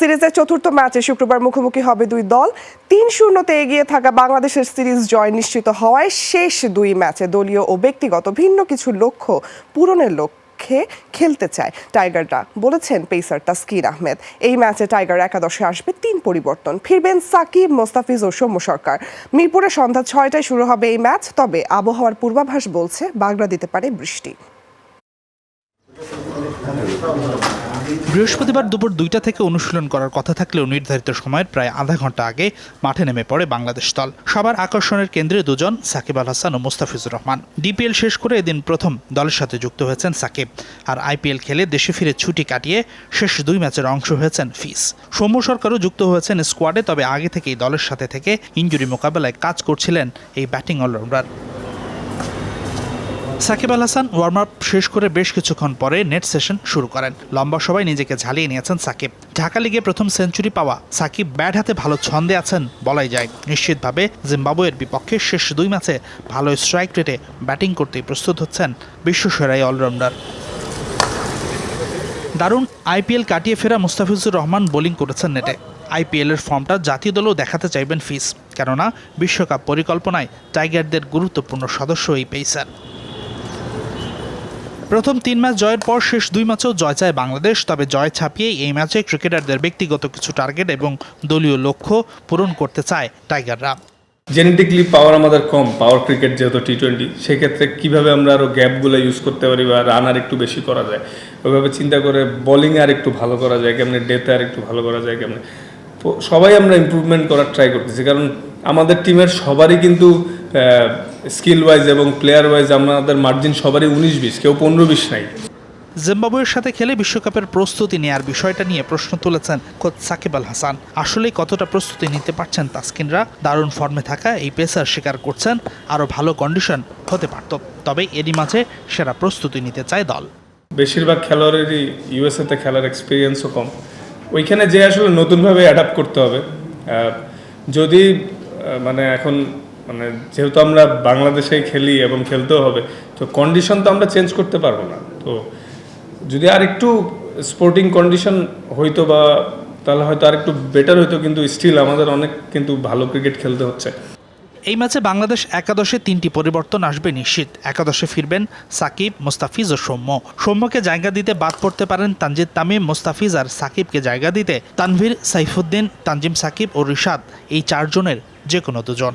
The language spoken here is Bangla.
সিরিজের চতুর্থ ম্যাচে শুক্রবার মুখোমুখি হবে দুই দল। তিন শূন্যতে এগিয়ে থাকা বাংলাদেশের সিরিজ জয় নিশ্চিত হওয়ায় শেষ দুই ম্যাচে দলীয় ও ব্যক্তিগত ভিন্ন কিছু লক্ষ্য পূরণের লক্ষ্যে খেলতে চায় টাইগাররা, বলেছেন পেসার তাসকিন আহমেদ। এই ম্যাচে টাইগার একাদশে আসবে, তিন পরিবর্তন। ফিরবেন সাকিব, মোস্তাফিজ ও সৌম্য সরকার। মিরপুরে সন্ধ্যা ছয়টায় শুরু হবে এই ম্যাচ, তবে আবহাওয়ার পূর্বাভাস বলছে, বাগড়া দিতে পারে বৃষ্টি। বৃহস্পতিবার দুপুর দুইটা থেকে অনুশীলন করার কথা থাকলেও নির্ধারিত সময়ের প্রায় আধা ঘণ্টা আগে মাঠে নেমে পড়ে বাংলাদেশ দল। সবার আকর্ষণের কেন্দ্রে দুজন, সাকিব আল হাসান ও মুস্তাফিজুর রহমান। ডিপিএল শেষ করে এদিন প্রথম দলের সাথে যুক্ত হয়েছেন সাকিব। আর আইপিএল খেলে দেশে ফিরে ছুটি কাটিয়ে শেষ দুই ম্যাচের অংশ হয়েছেন ফিস। সৌম্য সরকারও যুক্ত হয়েছেন স্কোয়াডে, তবে আগে থেকেই দলের সাথে থেকে ইঞ্জুরি মোকাবেলায় কাজ করছিলেন এই batting allrounder. Shakib Al Hasan warm up শেষ করে বেশ কিছুক্ষণ পরে নেট সেশন শুরু করেন। লম্বা সবাই নিজেকে ঝালিয়ে নিয়েছেন সাকিব। ঢাকা লিগে প্রথম সেঞ্চুরি পাওয়া সাকিব ব্যাট হাতে ভালো ছন্দে আছেন বলাই যায়। নিশ্চিতভাবে জিম্বাবুয়ের বিপক্ষে শেষ দুই ম্যাচে ভালো স্ট্রাইক রেটে ব্যাটিং করতেই প্রস্তুত হচ্ছেন বিশ্বসেরাই অলরাউন্ডার দারুণ আইপিএল কাটিয়ে ফেরা মুস্তাফিজুর রহমান বোলিং করেছেন নেটে আইপিএলের ফর্মটা জাতীয় দলও দেখাতে চাইবেন ফিস। কেননা বিশ্বকাপ পরিকল্পনায় টাইগারদের গুরুত্বপূর্ণ সদস্য এই পেসার প্রথম তিন ম্যাচ জয়ের পর শেষ দুই ম্যাচেও জয় চায় বাংলাদেশ, তবে জয় ছাপিয়ে এই ম্যাচে ক্রিকেটারদের ব্যক্তিগত কিছু টার্গেট এবং দলীয় লক্ষ্য পূরণ করতে চায় টাইগাররা। জেনেটিকলি পাওয়ার আমাদের কম, পাওয়ার ক্রিকেট যেহেতু টি টোয়েন্টি সেক্ষেত্রে কীভাবে আমরা আরও গ্যাপগুলো ইউজ করতে পারি বা রান আর একটু বেশি করা যায়? ওইভাবে চিন্তা করে বোলিং আর একটু ভালো করা যায়, কেমনে ডেতে আর একটু ভালো করা যায়, কেমনে? তো সবাই আমরা ইমপ্রুভমেন্ট করার ট্রাই করতেছি, কারণ আমাদের টিমের সবারই কিন্তু স্কিল ওয়াইজ এবং প্লেয়ার ওয়াইজ আমাদের মার্জিন সবারই উনিশ বিশ কেউ পনেরো বিশ নাই। জিম্বাবুয়ের সাথে খেলে বিশ্বকাপের প্রস্তুতি নেয়ার বিষয়টা নিয়ে প্রশ্ন তুলেছেন কোচ সাকিব আল হাসান। আসলেই কতটা প্রস্তুতি নিতে পারছেন তাসকিনরা? দারুণ ফর্মে থাকা এই পেসার স্বীকার করছেন আরও ভালো কন্ডিশন হতে পারত। তবে এরই মাঝে সেরা প্রস্তুতি নিতে চায় দল। বেশিরভাগ খেলোয়াড়েরই ইউএসএতে খেলার এক্সপিরিয়েন্সও কম। ওইখানে যে আসলে নতুনভাবে অ্যাডাপ্ট করতে হবে যদি মানে এখন মানে যেহেতু আমরা বাংলাদেশে খেলি এবং খেলতেও হবে, তো কন্ডিশন তো আমরা চেঞ্জ করতে পারব না। তো যদি আর একটু স্পোর্টিং কন্ডিশন হইতো বা তাহলে হয়তো আর একটু বেটার হইতো, কিন্তু স্টিল আমাদের অনেক কিন্তু ভালো ক্রিকেট খেলতে হচ্ছে। এই ম্যাচে বাংলাদেশ একাদশে তিনটি পরিবর্তন আসবে নিশ্চিত। একাদশে ফিরবেন সাকিব, মোস্তাফিজ ও সৌম্য। সৌম্যকে জায়গা দিতে বাদ পড়তে পারেন তানজিদ তামিম, মোস্তাফিজ আর সাকিবকে জায়গা দিতে তানভীর সাইফুদ্দিন, তানজিম সাকিব ও রিশাদ, এই চারজনের যে কোনো দুজন।